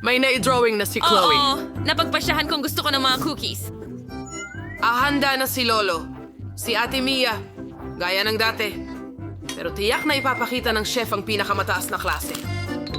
May na-drawing na si Chloe. Oo, napagpasyahan kung gusto ko ng mga cookies. Ahanda na si Lolo. Si Ate Mia. Gaya ng dati. Pero tiyak na ipapakita ng chef ang pinakamataas na klase.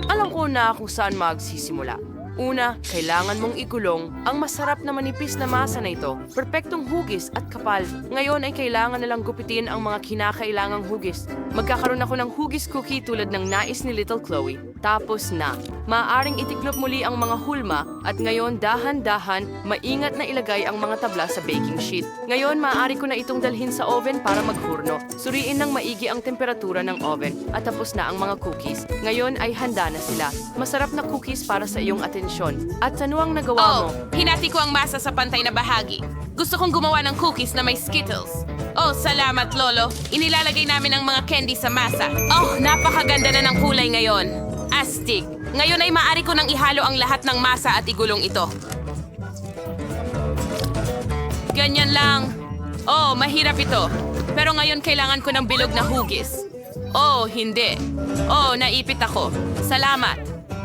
Alam ko na kung saan magsisimula. Una, kailangan mong igulong ang masarap na manipis na masa na ito. Perpektong hugis at kapal. Ngayon ay kailangan nilang gupitin ang mga kinakailangang hugis. Magkakaroon ako ng hugis cookie tulad ng nais ni Little Chloe. Tapos na. Maaaring itiklop muli ang mga hulma at ngayon dahan-dahan, maingat na ilagay ang mga tabla sa baking sheet. Ngayon, maaari ko na itong dalhin sa oven para maghurno. Suriin ng maigi ang temperatura ng oven at tapos na ang mga cookies. Ngayon ay handa na sila. Masarap na cookies para sa iyong atensyon. At ano ang nagawa mo? Oh, hinati ko ang masa sa pantay na bahagi. Gusto kong gumawa ng cookies na may Skittles. Oh, salamat, Lolo. Inilalagay namin ang mga candy sa masa. Oh, napakaganda na ng kulay ngayon. Astig. Ngayon ay maaari ko nang ihalo ang lahat ng masa at igulong ito. Ganyan lang. Oh, mahirap ito. Pero ngayon kailangan ko ng bilog na hugis. Oh, hindi. Oh, naipit ako. Salamat.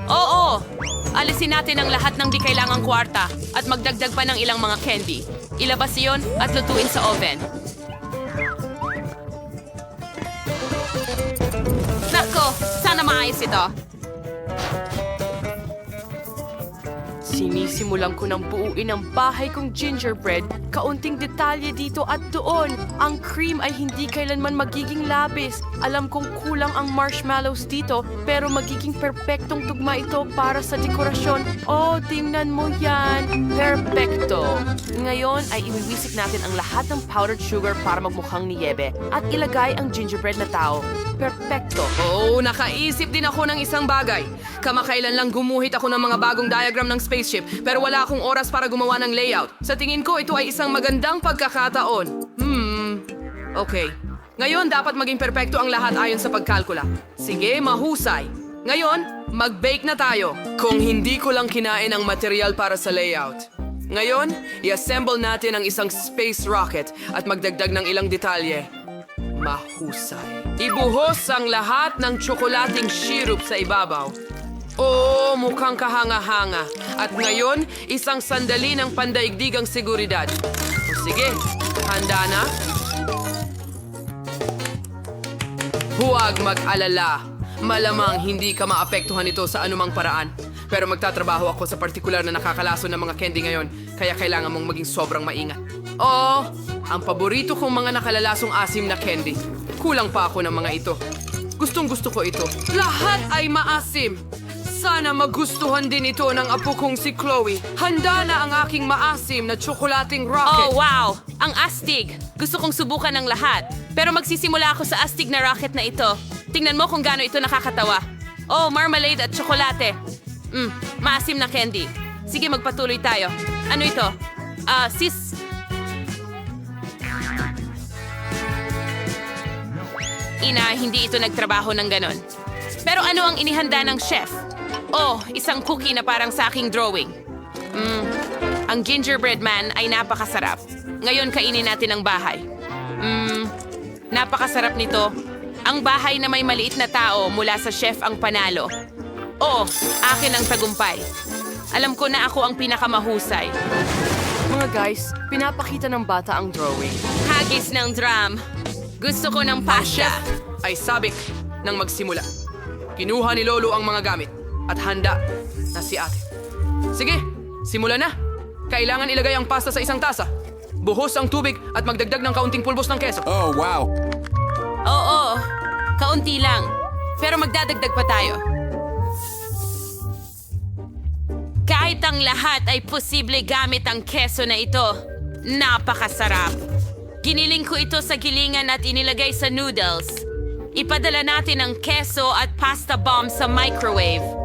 Oo, alisin natin ang lahat ng di kailangang kwarta at magdagdag pa ng ilang mga candy. Ilabas iyon at lutuin sa oven. Nako, sana maayos ito. Sinisimulan ko ng buuin ang bahay kong gingerbread, kaunting detalye dito at doon. Ang cream ay hindi kailanman magiging labis. Alam kong kulang ang marshmallows dito, pero magiging perpektong tugma ito para sa dekorasyon. Oh, tingnan mo yan. Perpekto. Ngayon ay iwiwisik natin ang lahat ng powdered sugar para magmukhang niyebe at ilagay ang gingerbread na tao. Perpekto. Oo, nakaisip din ako ng isang bagay. Kamakailan lang gumuhit ako ng mga bagong diagram ng spaceship pero wala akong oras para gumawa ng layout. Sa tingin ko, ito ay isang magandang pagkakataon. Hmm, okay. Ngayon, dapat maging perpekto ang lahat ayon sa pagkalkula. Sige, mahusay. Ngayon, mag-bake na tayo. Kung hindi ko lang kinain ang material para sa layout. Ngayon, i-assemble natin ang isang space rocket at magdagdag ng ilang detalye. Mahusay. Ibuhos ang lahat ng tsokolating syrup sa ibabaw. Oo, mukhang kahanga-hanga. At ngayon, isang sandali ng pandaigdigang seguridad. O sige, handa na? Huwag mag-alala. Malamang hindi ka maapektuhan ito sa anumang paraan. Pero magtatrabaho ako sa partikular na nakakalaso ng mga candy ngayon, kaya kailangan mong maging sobrang maingat. Oo, ang paborito kong mga nakalalasong asim na candy. Kulang pa ako ng mga ito. Gustong gusto ko ito. Lahat ay maasim. Sana magustuhan din ito ng apo kong si Chloe. Handa na ang aking maasim na tsokolating rocket. Oh, wow! Ang astig! Gusto kong subukan ng lahat. Pero magsisimula ako sa astig na rocket na ito. Tingnan mo kung gaano ito nakakatawa. Oh, marmalade at tsokolate. Mm, maasim na candy. Sige, magpatuloy tayo. Ano ito? Ah, sis... Ina, hindi ito nagtrabaho ng ganon. Pero ano ang inihanda ng chef? Oh, isang cookie na parang sa aking drawing. Mm, ang gingerbread man ay napakasarap. Ngayon kainin natin ang bahay. Mm, napakasarap nito. Ang bahay na may maliit na tao mula sa chef ang panalo. Oo, akin ang tagumpay. Alam ko na ako ang pinakamahusay. Mga guys, pinapakita ng bata ang drawing. Hagis ng drum. Gusto ko ng pasya. ay sabik nang magsimula. Kinuha ni Lolo ang mga gamit at handa na si ate. Sige, simula na. Kailangan ilagay ang pasta sa isang tasa. Buhos ang tubig at magdagdag ng kaunting pulbos ng keso. Oh, wow. Oo, kaunti lang. Pero magdadagdag pa tayo. Kahit ang lahat ay posible gamit ang keso na ito, napakasarap. Giniling ko ito sa gilingan at inilagay sa noodles. Ipadala natin ang keso at pasta bomb sa microwave.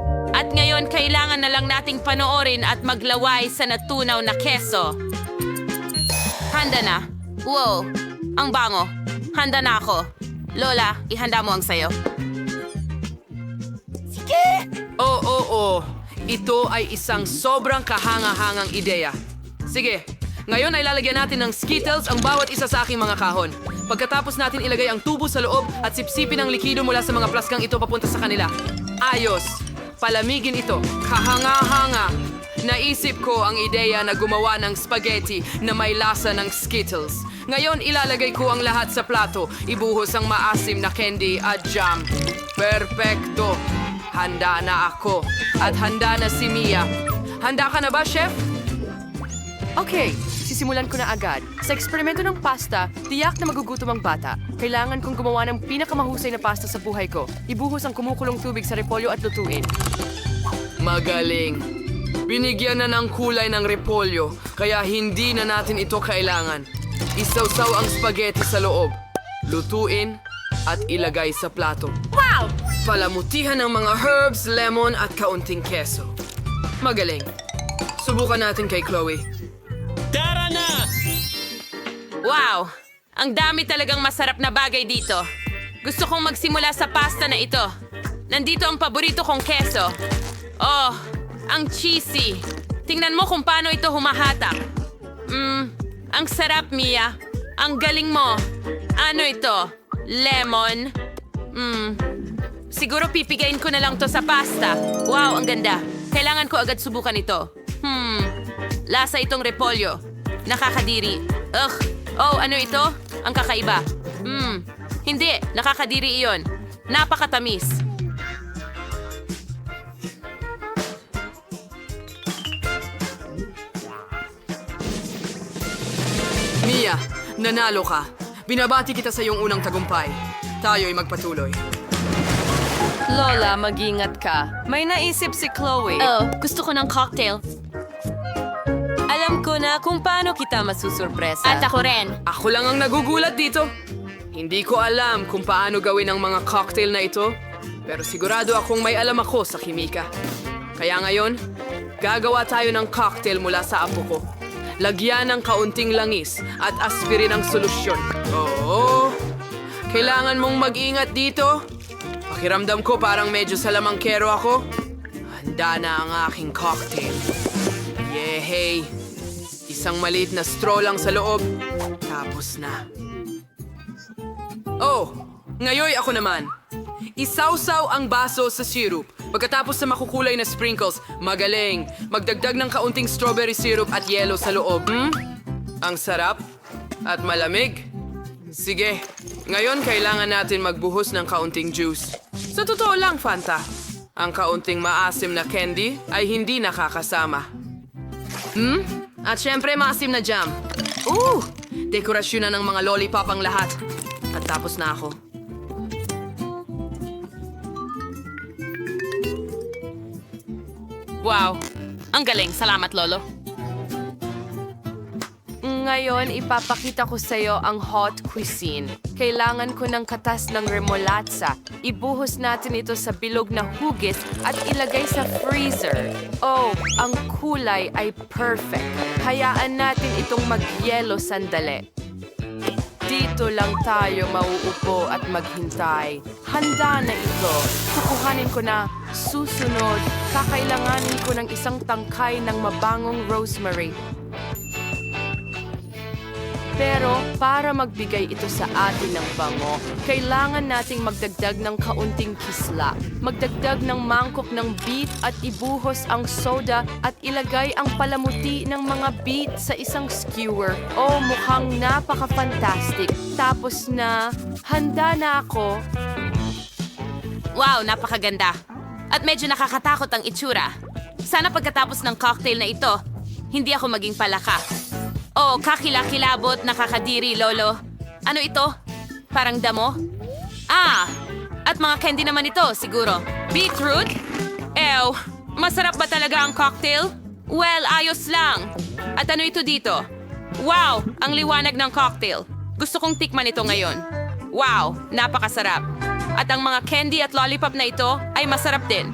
Ngayon kailangan na lang nating panoorin at maglaway sa natunaw na keso. Handa na. Wow, ang bango. Handa na ako. Lola, ihanda mo ang sayo. Oo, oo, oo. Ito ay isang sobrang kahanga-hangang ideya. Sige, ngayon ay lalagyan natin ng Skittles ang bawat isa sa aking mga kahon. Pagkatapos natin ilagay ang tubo sa loob at sipsipin ang likido mula sa mga plaskang ito papunta sa kanila. Ayos! Palamigin ito. Kahanga-hanga. Naisip ko ang ideya na gumawa ng spaghetti na may lasa ng Skittles. Ngayon ilalagay ko ang lahat sa plato. Ibuhos ang maasim na candy at jam. Perfecto. Handa na ako. At handa na si Mia. Handa ka na ba, Chef? Okay, sisimulan ko na agad. Sa eksperimento ng pasta, tiyak na magugutom ang bata. Kailangan kong gumawa ng pinakamahusay na pasta sa buhay ko. Ibuhos ang kumukulong tubig sa repolyo at lutuin. Magaling. Binigyan na ng kulay ng repolyo, kaya hindi na natin ito kailangan. Isawsaw ang spaghetti sa loob, lutuin, at ilagay sa plato. Wow! Palamutihan ng mga herbs, lemon, at kaunting keso. Magaling. Subukan natin kay Chloe. Tara na! Wow! Ang dami talagang masarap na bagay dito. Gusto kong magsimula sa pasta na ito. Nandito ang paborito kong keso. Oh, ang cheesy. Tingnan mo kung paano ito humahatak. Mmm, ang sarap, Mia. Ang galing mo. Ano ito? Lemon? Mmm, siguro pipigain ko na lang to sa pasta. Wow, ang ganda. Kailangan ko agad subukan ito. Hmm, lasa itong repolyo. Nakakadiri. Ugh. Oh, ano ito? Ang kakaiba. Hmm. Hindi, nakakadiri iyon. Napakatamis. Mia, nanalo ka. Binabati kita sa iyong unang tagumpay. Tayo'y magpatuloy. Lola, mag-ingat ka. May naisip si Chloe. Oh, gusto ko ng cocktail. Alam ko na kung paano kita masusurpresa. At ako rin. Ako lang ang nagugulat dito. Hindi ko alam kung paano gawin ang mga cocktail na ito, pero sigurado akong may alam ako sa kimika. Kaya ngayon, gagawa tayo ng cocktail mula sa apo ko. Lagyan ng kaunting langis at aspirin ang solusyon. Oo, kailangan mong mag-ingat dito. Pakiramdam ko parang medyo salamangkero ako. Handa na ang aking cocktail. Yehey! Isang maliit na straw lang sa loob. Tapos na. Oh, ngayon ako naman. Isawsaw ang baso sa syrup. Pagkatapos sa makukulay na sprinkles, magaling. Magdagdag ng kaunting strawberry syrup at yelo sa loob. Hmm? Ang sarap at malamig. Sige, ngayon kailangan natin magbuhos ng kaunting juice. Sa totoo lang, Fanta, ang kaunting maasim na candy ay hindi nakakasama. Hmm? At syempre, maasim na jam. Ooh! Dekorasyon na ng mga lollipop ang lahat. At tapos na ako. Wow. Ang galing. Salamat, Lolo. Ngayon, ipapakita ko sa iyo ang hot cuisine. Kailangan ko ng katas ng remolatsa. Ibuhos natin ito sa bilog na hugis at ilagay sa freezer. Oh, ang kulay ay perfect. Hayaan natin itong magyelo sandali. Dito lang tayo mauupo at maghintay. Handa na ito. Kukuhanin ko na. Susunod, kakailanganin ko ng isang tangkay ng mabangong rosemary. Pero para magbigay ito sa atin ng bango, kailangan nating magdagdag ng kaunting kisla. Magdagdag ng mangkok ng beet at ibuhos ang soda at ilagay ang palamuti ng mga beet sa isang skewer. Oh, mukhang napaka-fantastic. Tapos na, handa na ako. Wow, napakaganda. At medyo nakakatakot ang itsura. Sana pagkatapos ng cocktail na ito, hindi ako maging palaka. Oh, kakilakilabot, nakakadiri, Lolo. Ano ito? Parang damo? Ah! At mga candy naman ito, siguro. Beetroot? Ew, masarap ba talaga ang cocktail? Well, ayos lang. At ano ito dito? Wow, ang liwanag ng cocktail. Gusto kong tikman ito ngayon. Wow, napakasarap. At ang mga candy at lollipop na ito ay masarap din.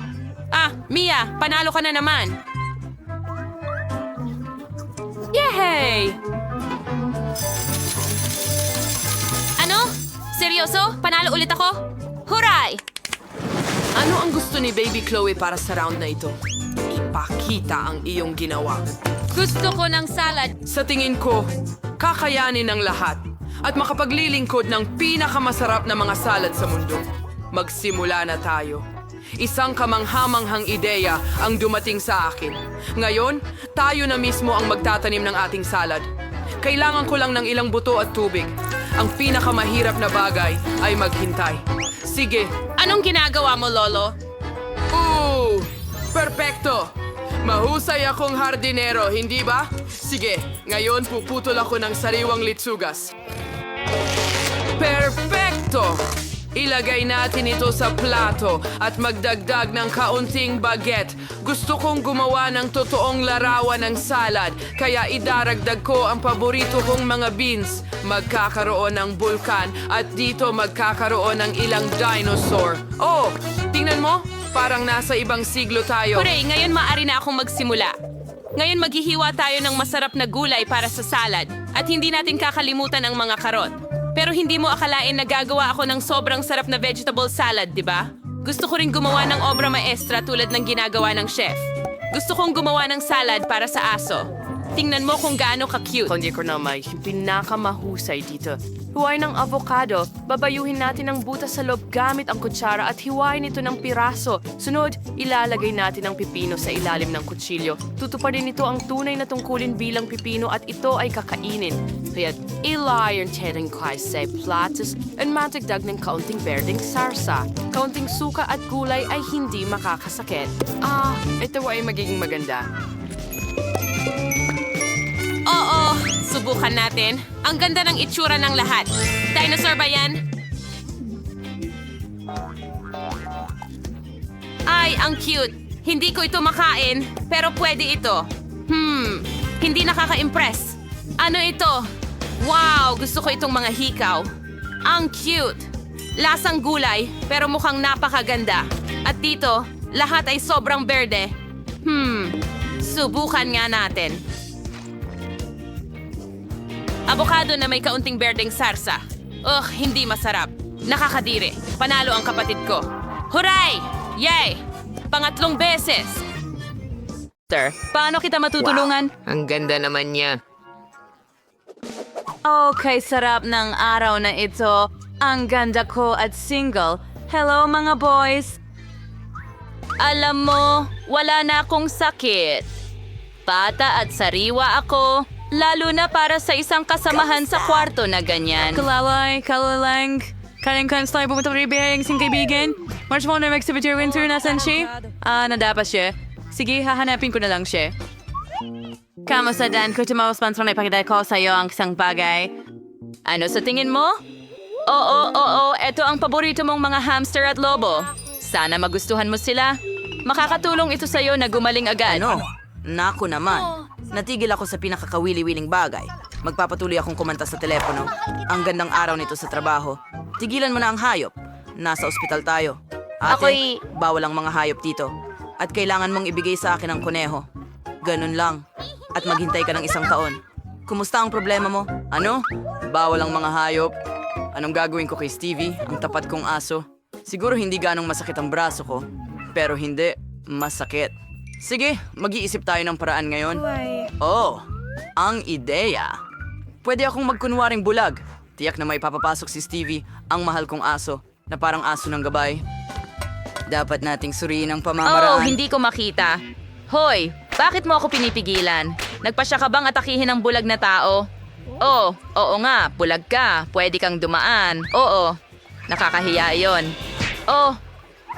Ah, Mia, panalo ka na naman. Yay! Ano? Seryoso? Panalo ulit ako? Huray! Ano ang gusto ni Baby Chloe para sa round na ito? Ipakita ang iyong ginawa. Gusto ko ng salad. Sa tingin ko, kakayanin ng lahat at makapaglilingkod ng pinakamasarap na mga salad sa mundo. Magsimula na tayo. Isang kamanghamanghang ideya ang dumating sa akin. Ngayon, tayo na mismo ang magtatanim ng ating salad. Kailangan ko lang ng ilang buto at tubig. Ang pinakamahirap na bagay ay maghintay. Sige, Anong ginagawa mo, Lolo? Oo! Perpekto! Mahusay akong hardinero, hindi ba? Sige, ngayon puputol ako ng sariwang litsugas. Perpekto! Ilagay natin ito sa plato at magdagdag ng kaunting baget. Gusto kong gumawa ng totoong larawan ng salad, kaya idaragdag ko ang paborito kong mga beans. Magkakaroon ng bulkan at dito magkakaroon ng ilang dinosaur. Oh, tingnan mo, parang nasa ibang siglo tayo. Hooray, ngayon maaari na akong magsimula. Ngayon maghihiwa tayo ng masarap na gulay para sa salad at hindi natin kakalimutan ang mga karot. Pero hindi mo akalain na gagawa ako ng sobrang sarap na vegetable salad, di ba? Gusto ko rin gumawa ng obra maestra tulad ng ginagawa ng chef. Gusto kong gumawa ng salad para sa aso. Tingnan mo kung gaano ka-cute. Kundi ko na may pinakamahusay dito. Huway ng avocado, babayuhin natin ang butas sa loob gamit ang kutsara at hiwain ito ng piraso. Sunod, ilalagay natin ang pipino sa ilalim ng kutsilyo. Tutuparin nito ang tunay na tungkulin bilang pipino at ito ay kakainin. Kaya ilayon natin kay sa platos at matagdag ng kaunting berdeng sarsa. Kaunting suka at gulay ay hindi makakasakit. Ah, ito ay magiging maganda. Subukan natin. Ang ganda ng itsura ng lahat. Dinosaur ba yan? Ay, ang cute. Hindi ko ito makain, pero pwede ito. Hmm, hindi nakaka-impress. Ano ito? Wow, gusto ko itong mga hikaw. Ang cute. Lasang gulay, pero mukhang napakaganda. At dito, lahat ay sobrang berde. Hmm, subukan nga natin. Abokado na may kaunting berdeng sarsa. Ugh, hindi masarap. Nakakadiri. Panalo ang kapatid ko. Huray! Yay! Pangatlong beses! Sir, paano kita matutulungan? Ang ganda naman niya. Okay, sarap ng araw na ito. Ang ganda ko at single. Hello mga boys! Alam mo, wala na akong sakit. Bata at sariwa ako, lalo na para sa isang kasamahan sa kwarto na ganyan. Kalalay, kalalang, kaling kanslay, pumunta rin biyayang sing kaibigan. March mo na mag-exhibit your winter, nasan siya? Ah, nadapas siya. Sige, hahanapin ko na lang siya. Kamusta Dan? Kung tumawag sponsor na ipakita ko sa iyo ang isang bagay. Ano sa tingin mo? Oo, oo, eto ang paborito mong mga hamster at lobo. Sana magustuhan mo sila. Makakatulong ito sa'yo na gumaling agad. Ano? Naku naman. Natigil ako sa pinakakawili-wiling bagay. Magpapatuloy akong kumanta sa telepono. Ang gandang araw nito sa trabaho. Tigilan mo na ang hayop. Nasa ospital tayo. Ate, Ako'y- bawal ang mga hayop dito. At kailangan mong ibigay sa akin ang kuneho. Ganun lang. At maghintay ka ng isang taon. Kumusta ang problema mo? Ano? Bawal ang mga hayop. Anong gagawin ko kay Stevie, ang tapat kong aso? Siguro hindi ganong masakit ang braso ko. Pero hindi, masakit. Sige, mag-iisip tayo ng paraan ngayon. Oh, ang ideya. Pwede akong magkunwaring bulag. Tiyak na may papapasok si Stevie, ang mahal kong aso, na parang aso ng gabay. Dapat nating suriin ang Oh, pamamaraan. hindi ko makita. Hoy, bakit mo ako pinipigilan? Nagpasya ka bang atakihin ng bulag na tao? Oh, oo nga, bulag ka. Pwede kang dumaan. Oo, nakakahiya yon. Oh,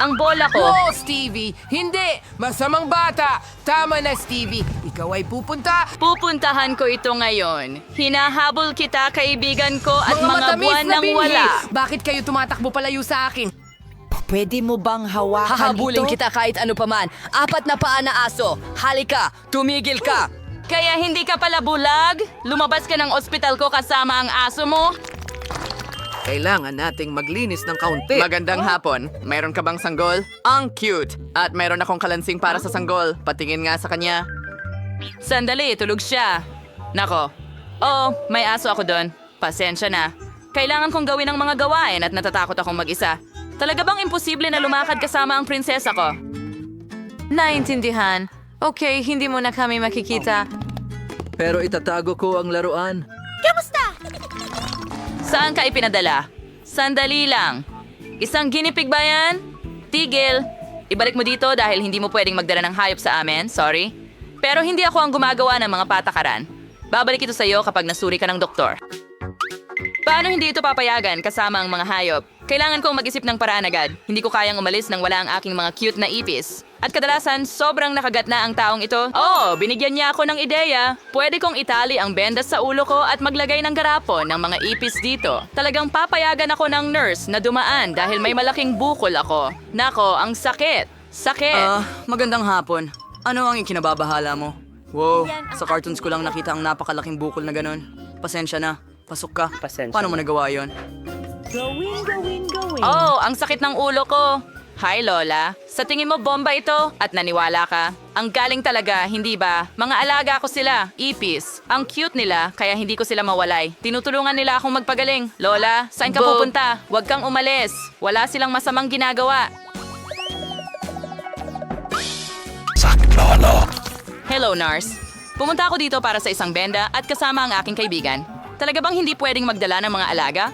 ang bola ko. Oh, Stevie! Hindi! Masamang bata! Tama na, Stevie! Ikaw ay pupunta! Pupuntahan ko ito ngayon. Hinahabol kita, kaibigan ko, at mga, matamis buwan na nang binhi! wala. Bakit kayo tumatakbo palayo sa akin? Pwede mo bang hawakan Hahabulin ito? kita kahit ano paman. Apat na paa na aso. Halika, tumigil ka. Kaya hindi ka pala bulag? Lumabas ka ng ospital ko kasama ang aso mo? Kailangan nating maglinis ng kaunti. Magandang hapon. Mayroon ka bang sanggol? Ang cute! At mayroon akong kalansing para sa sanggol. Patingin nga sa kanya. Sandali, tulog siya. Nako. Oh, may aso ako doon. Pasensya na. Kailangan kong gawin ang mga gawain at natatakot akong mag-isa. Talaga bang imposible na lumakad kasama ang prinsesa ko? Naintindihan. Okay, hindi mo na kami makikita. Pero itatago ko ang laruan. Saan ka ipinadala? Sandali lang. Isang ginipig ba yan? Tigil. ibalik mo dito dahil hindi mo pwedeng magdala ng hayop sa amin, sorry. Pero hindi ako ang gumagawa ng mga patakaran. Babalik ito sa iyo kapag nasuri ka ng doktor. Paano hindi ito papayagan kasama ang mga hayop? Kailangan kong mag-isip ng paraan agad. Hindi ko kayang umalis nang wala ang aking mga cute na ipis. At kadalasan, sobrang nakagat na ang taong ito. Oo, binigyan niya ako ng ideya. Pwede kong itali ang bendas sa ulo ko at maglagay ng garapon ng mga ipis dito. Talagang papayagan ako ng nurse na dumaan dahil may malaking bukol ako. Nako, ang sakit. Sakit. Ah, magandang hapon. Ano ang ikinababahala mo? Wow, sa cartoons ko lang nakita ang napakalaking bukol na ganun. Pasensya na. Pasok ka. Pasensya Paano mo nagawa yon? Oh, ang sakit ng ulo ko. Hi, Lola. Sa tingin mo bomba ito at naniwala ka? Ang galing talaga, hindi ba? Mga alaga ko sila, ipis. Ang cute nila, kaya hindi ko sila mawalay. Tinutulungan nila akong magpagaling. Lola, saan ka Bo- pupunta? Huwag kang umalis. Wala silang masamang ginagawa. Hello, Nars. Pumunta ako dito para sa isang benda at kasama ang aking kaibigan. Talaga bang hindi pwedeng magdala ng mga alaga?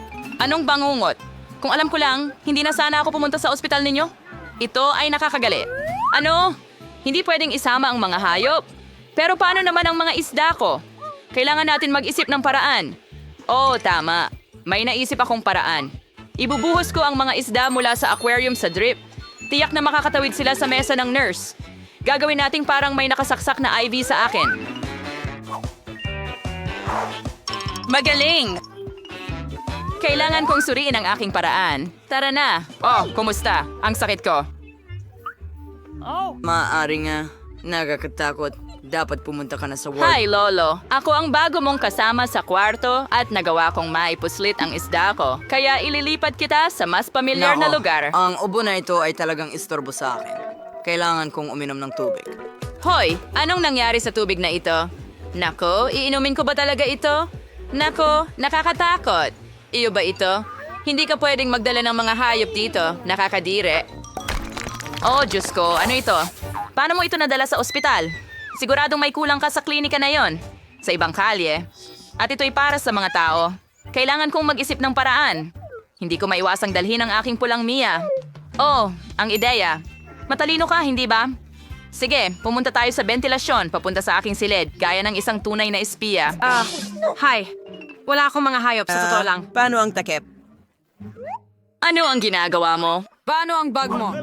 Anong bangungot? Kung alam ko lang, hindi na sana ako pumunta sa ospital ninyo. Ito ay nakakagali. Ano? Hindi pwedeng isama ang mga hayop? Pero paano naman ang mga isda ko? Kailangan natin mag-isip ng paraan. Oo, tama. May naisip akong paraan. Ibubuhos ko ang mga isda mula sa aquarium sa drip. Tiyak na makakatawid sila sa mesa ng nurse. Gagawin nating parang may nakasaksak na IV sa akin. Magaling! Kailangan kong suriin ang aking paraan. Tara na. Oh, kumusta? Ang sakit ko. Maaari nga. Nakakatakot. Dapat pumunta ka na sa ward. Hi, Lolo. Ako ang bago mong kasama sa kwarto at nagawa kong maipuslit ang isda ko. Kaya ililipat kita sa mas pamilyar na lugar. Ang ubo na ito ay talagang istorbo sa akin. Kailangan kong uminom ng tubig. Hoy, anong nangyari sa tubig na ito? Nako, iinumin ko ba talaga ito? Nako, nakakatakot. Iyo ba ito? Hindi ka pwedeng magdala ng mga hayop dito. Nakakadire. Oh, Diyos ko, ano ito? Paano mo ito nadala sa ospital? Siguradong may kulang ka sa klinika na yon. Sa ibang kalye. At ito'y para sa mga tao. Kailangan kong mag-isip ng paraan. Hindi ko maiwasang dalhin ang aking pulang Mia. Oh, ang ideya. Matalino ka, hindi ba? Sige, pumunta tayo sa ventilasyon papunta sa aking silid, gaya ng isang tunay na espiya. Ah, hi. Wala akong mga hayop, sa totoo lang. Paano ang takip? Ano ang ginagawa mo? Paano ang bag mo?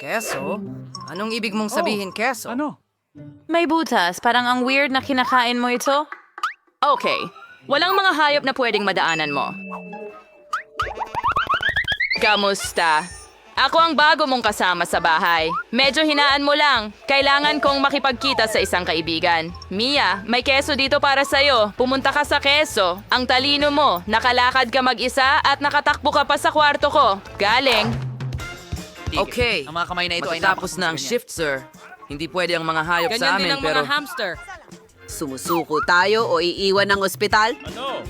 Keso? Anong ibig mong sabihin, keso? May butas, parang ang weird na kinakain mo ito. Okay, walang mga hayop na pwedeng madaanan mo. Kamusta? Ako ang bago mong kasama sa bahay. Medyo hinaan mo lang. Kailangan kong makipagkita sa isang kaibigan. Mia, may keso dito para sa'yo. Pumunta ka sa keso. Ang talino mo, nakalakad ka mag-isa at nakatakbo ka pa sa kwarto ko. Galing. Okay. Ang mga kamay na ito ay Matatapos na ang shift, sir. Hindi pwede ang mga hayop sa amin, pero... hamster. Sumusuko tayo o iiwan ng ospital? Ano?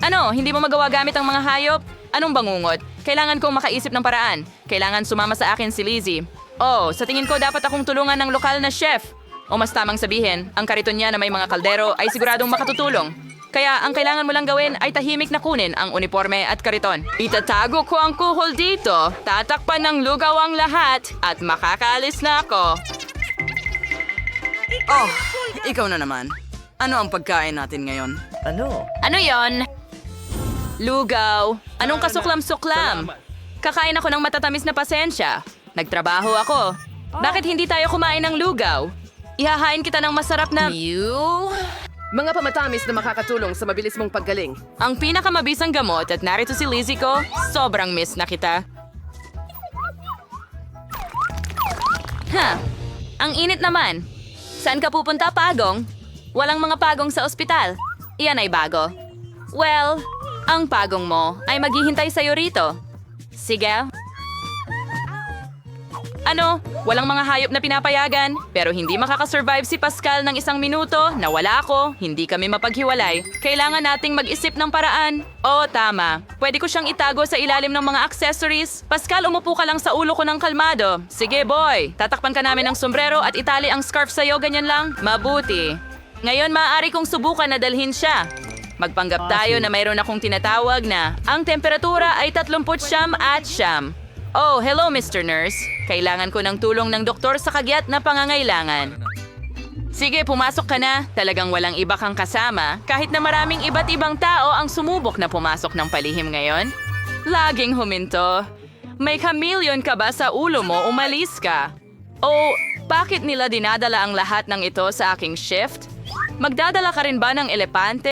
Ano, hindi mo magawa gamit ang mga hayop? Anong bangungot? Kailangan kong makaisip ng paraan. Kailangan sumama sa akin si Lizzie. Oh, sa tingin ko dapat akong tulungan ng lokal na chef. O mas tamang sabihin, ang kariton niya na may mga kaldero ay siguradong makatutulong. Kaya ang kailangan mo lang gawin ay tahimik na kunin ang uniforme at kariton. Itatago ko ang kuhol dito, tatakpan ng lugaw ang lahat, at makakaalis na ako. Oh, ikaw na naman. Ano ang pagkain natin ngayon? Ano yon? Lugaw. Anong kasuklam-suklam? Kakain ako ng matatamis na pasensya. Nagtrabaho ako. Bakit hindi tayo kumain ng lugaw? Ihahain kita ng masarap na... Mga pamatamis na makakatulong sa mabilis mong paggaling. Ang pinakamabisang gamot at narito si Lizzie ko, sobrang miss na kita. Ha, ang init naman. Saan ka pupunta, Pagong? Walang mga pagong sa ospital. Iyan ay bago. Well, ang pagong mo ay maghihintay sa'yo rito. Sige. Ano? Walang mga hayop na pinapayagan, pero hindi makakasurvive si Pascal ng isang minuto na wala ako, hindi kami mapaghiwalay. Kailangan nating mag-isip ng paraan. Oo, tama. Pwede ko siyang itago sa ilalim ng mga accessories. Pascal, umupo ka lang sa ulo ko ng kalmado. Sige, boy. Tatakpan ka namin ng sombrero at itali ang scarf sa'yo, ganyan lang. Mabuti. Ngayon, maaari kong subukan na dalhin siya. Magpanggap tayo na mayroon akong tinatawag na ang temperatura ay 30 siyam at siyam. Oh, hello Mr. Nurse. Kailangan ko ng tulong ng doktor sa kagyat na pangangailangan. Sige, pumasok ka na. Talagang walang iba kang kasama, kahit na maraming iba't ibang tao ang sumubok na pumasok ng palihim ngayon. Laging huminto. May chameleon ka ba sa ulo mo? Umalis ka. O, bakit nila dinadala ang lahat ng ito sa aking shift? Magdadala ka rin ba ng elepante?